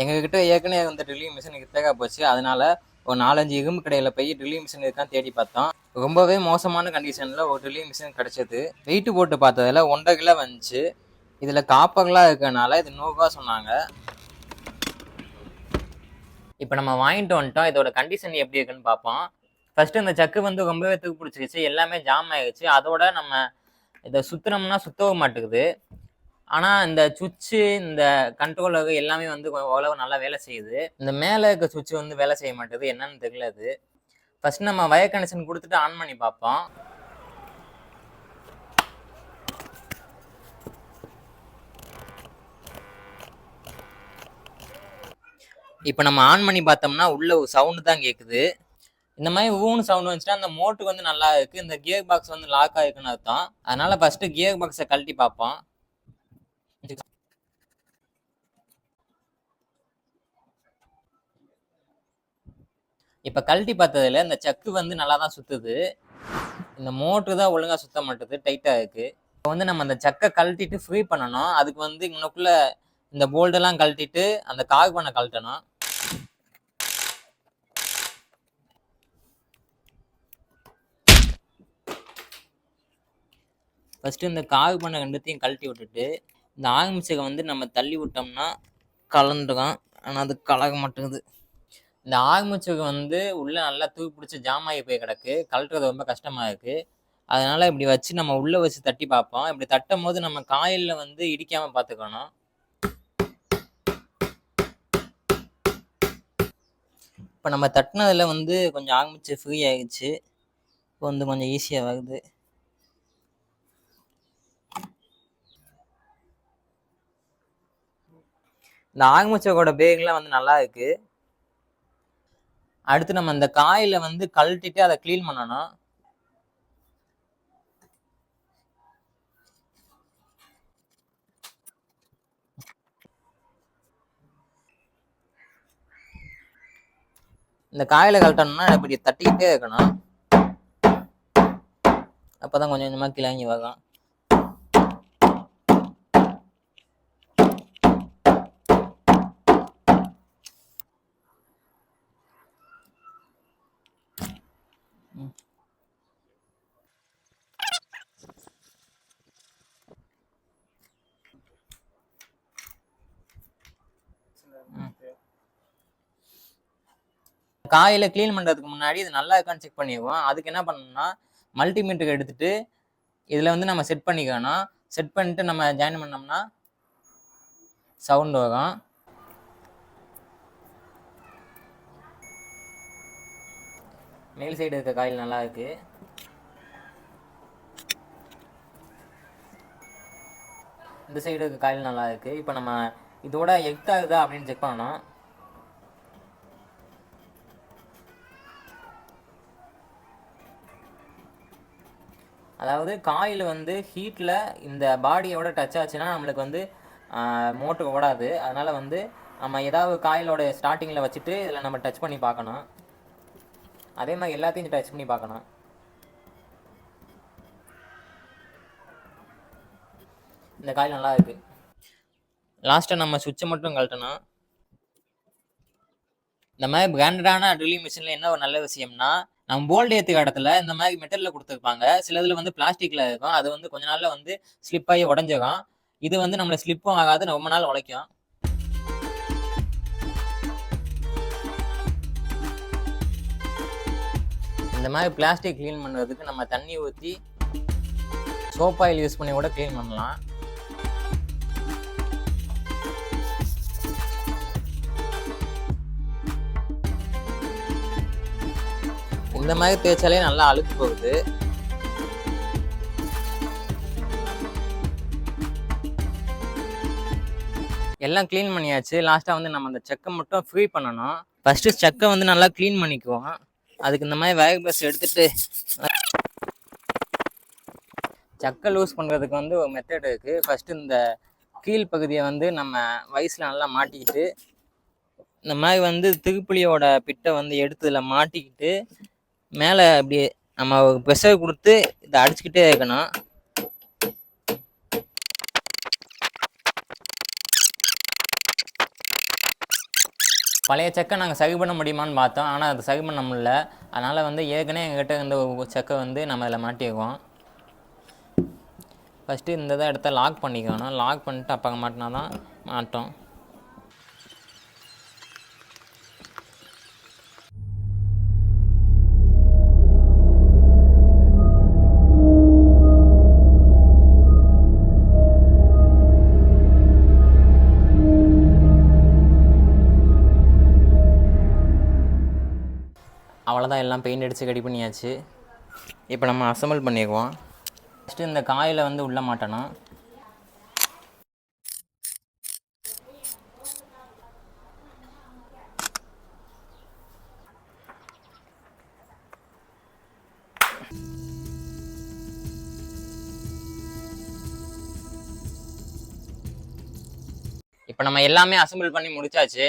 எங்ககிட்ட ஏற்கனவே வந்து ட்ரில்லிங் மிஷின் கிட்டக்கா போச்சு. அதனால ஒரு நாலஞ்சு இரும்பு கடையில் போய் ட்ரில்லிங் மிஷின் இருக்கான்னு தேடி பார்த்தோம். ரொம்பவே மோசமான கண்டிஷனில் ஒரு ட்ரில்லிங் மிஷின் கிடச்சிது. வெயிட் போட்டு பார்த்ததுல ஒன்றரை கிலோ வந்துச்சு. இதில் காப்பர்லாம் இருக்கிறனால இது நூறுரூவா சொன்னாங்க. இப்போ நம்ம வாங்கிட்டு வந்துட்டோம். இதோட கண்டிஷன் எப்படி இருக்குன்னு பார்ப்போம். ஃபஸ்ட்டு இந்த சக்கு வந்து ரொம்பவே தூக்கு பிடிச்சிருச்சு. எல்லாமே ஜாம் ஆயிடுச்சு அதோட நம்ம இதை சுத்துனோம்னா சுத்தவும் மாட்டேங்குது ஆனால் இந்த சுவிட்சு இந்த கண்ட்ரோல் எல்லாமே வந்து ஓரளவு நல்லா வேலை செய்யுது. இந்த மேலே இருக்க சுவிட்சு வந்து வேலை செய்ய மாட்டேங்குது என்னன்னு தெரியல அது. ஃபஸ்ட் நம்ம வயர் கனெக்ஷன் கொடுத்துட்டு ஆன் பண்ணி பார்ப்போம். இப்போ நம்ம ஆன் பண்ணி பார்த்தோம்னா உள்ள ஒரு சவுண்டு தான் கேட்குது இந்த மாதிரி ஊன்னு சவுண்ட் வந்துச்சுன்னா அந்த மோட்டுக்கு வந்து நல்லா இருக்குது இந்த கியர் பாக்ஸ் வந்து லாக் ஆகிருக்குன்னு அர்த்தம். அதனால் ஃபஸ்ட்டு கியர் பாக்ஸை கழட்டி பார்ப்போம். இப்போ கழட்டி பார்த்ததுல இந்த சக்கு வந்து நல்லா தான் சுற்றுது இந்த மோட்ரு தான் ஒழுங்காக சுத்த மாட்டுது டைட்டாக இருக்கு. இப்போ வந்து நம்ம அந்த சக்கை கழட்டிட்டு ஃப்ரீ பண்ணணும். அதுக்கு வந்து இன்னுக்குள்ளே இந்த போல்டெல்லாம் கழட்டிட்டு அந்த காகு பண்ண கழட்டணும். ஃபஸ்ட்டு இந்த காகு பண்ண ரெண்டுத்தையும் கழட்டி விட்டுட்டு இந்த ஆகமிச்சகை வந்து நம்ம தள்ளி விட்டோம்னா கலந்துடும் ஆனால் அது கலக மாட்டேங்குது. இந்த ஆகமிச்சகை வந்து உள்ளே நல்லா தூக்கி பிடிச்சி ஜாமாயி போய் கிடக்கு. கழட்டுறது ரொம்ப கஷ்டமாக இருக்குது அதனால் இப்படி வச்சு நம்ம உள்ளே வச்சு தட்டி பார்ப்போம். இப்படி தட்டும் போது நம்ம காயிலில் வந்து இடிக்காமல் பார்த்துக்கணும். இப்போ நம்ம தட்டினதில் வந்து கொஞ்சம் ஆகமிச்சு ஃப்ரீ ஆகிடுச்சு இப்போ வந்து கொஞ்சம் ஈஸியாக வருது. இந்த ஆகமச்சோட பேக்லாம் வந்து நல்லா இருக்குது அடுத்து நம்ம இந்த காயில வந்து கழட்டிட்டு அதை க்ளீன் பண்ணணும். இந்த காயில கழட்டணும்னா இப்படி தட்டிக்கிட்டே இருக்கணும். அப்பதான் கொஞ்சம் கொஞ்சமா கிளங்கி வரும். காயில க்ளீன் பண்றதுக்கு முன்னாடி இது நல்லா இருக்கான்னு செக் பண்ணிக்குவோம் அதுக்கு என்ன பண்ணணும்னா மல்டிமீட்டருக்கு எடுத்துட்டு இதுல வந்து நம்ம செட் பண்ணிக்கணும். செட் பண்ணிட்டு நம்ம ஜாயின் பண்ணோம்னா சவுண்ட் வரும். மேல் சைடு இருக்க காயில் நல்லா இருக்கு. இந்த சைடு இருக்க காயில் நல்லா இருக்கு. இப்போ நம்ம இதோட எக்ட் ஆகுதா அப்படின்னு செக் பண்ணணும். அதாவது காயில் வந்து ஹீட்டில் இந்த பாடியோட டச் ஆச்சுன்னா நம்மளுக்கு வந்து மோட்டு ஓடாது. அதனால் வந்து நம்ம ஏதாவது காயிலோட ஸ்டார்டிங்கில் வச்சுட்டு இதில் நம்ம டச் பண்ணி பார்க்கணும். அதே மாதிரி எல்லாத்தையும் டச் பண்ணி பார்க்கணும். இந்த காயில் நல்லா இருக்கு. லாஸ்ட்டாக நம்ம சுவிட்சை மட்டும் கழட்டணும். இந்த மாதிரி பிராண்டடான ட்ரில்லிங் மிஷினில் என்ன ஒரு நல்ல விஷயம்னா நம்ம போல்டு ஏற்றுக்க இடத்துல இந்த மாதிரி மெட்டலில் கொடுத்துருப்பாங்க. சில இதில் வந்து பிளாஸ்டிக்கில் இருக்கும். அது வந்து கொஞ்ச நாளில் வந்து ஸ்லிப்பாகி ஆகி இது வந்து நம்மளை ஸ்லிப்பும் ஆகாது ரொம்ப நாள் உழைக்கும். இந்த மாதிரி பிளாஸ்டிக் க்ளீன் பண்ணுறதுக்கு நம்ம தண்ணி ஊற்றி சோப் ஆயில் யூஸ் பண்ணி கூட க்ளீன் பண்ணலாம். இந்த மாதிரி தேய்ச்சாலே நல்லா அழுக்கு போகுது. எல்லாம் க்ளீன் பண்ணியாச்சு. லாஸ்ட்டாக வந்து நம்ம அந்த செக்கை மட்டும் ஃப்ரீ பண்ணணும். ஃபஸ்ட்டு செக்கை வந்து நல்லா க்ளீன் பண்ணிக்குவோம். அதுக்கு இந்த மாதிரி வேக ப்ரஷ் எடுத்துட்டு சக்கை லூஸ் பண்ணுறதுக்கு வந்து ஒரு மெத்தட் இருக்குது ஃபஸ்ட்டு இந்த கீழ் பகுதியை வந்து நம்ம வயசில் நல்லா மாட்டிக்கிட்டு இந்த மாதிரி வந்து திருப்புளியோட பிட்டை வந்து எடுத்ததில் மாட்டிக்கிட்டு மேலே இப்படி நம்ம ப்ரெஷர் கொடுத்து இதை அடிச்சுக்கிட்டே இருக்கணும். பழைய செக்கை நாங்கள் சரி பண்ண முடியுமான்னு பார்த்தோம். ஆனால் அது சரி பண்ண முடியல. அதனால் வந்து ஏற்கனவே எங்ககிட்ட இருந்த ஒரு செக்கை வந்து நம்ம இதில் மாட்டியிருக்கோம் ஃபஸ்ட்டு இந்த இதை இடத்த லாக் பண்ணிக்கணும். லாக் பண்ணிட்டு அப்போ மாட்டினா தான் மாட்டோம். அவ்வளோதான் எல்லாம் பெயிண்ட் அடித்து ரெடி பண்ணியாச்சு. இப்போ நம்ம அசம்பிள் பண்ணிக்குவோம் ஃபஸ்ட்டு இந்த காயில் வந்து உள்ள மாட்டணும். இப்போ நம்ம எல்லாமே அசம்பிள் பண்ணி முடிச்சாச்சு.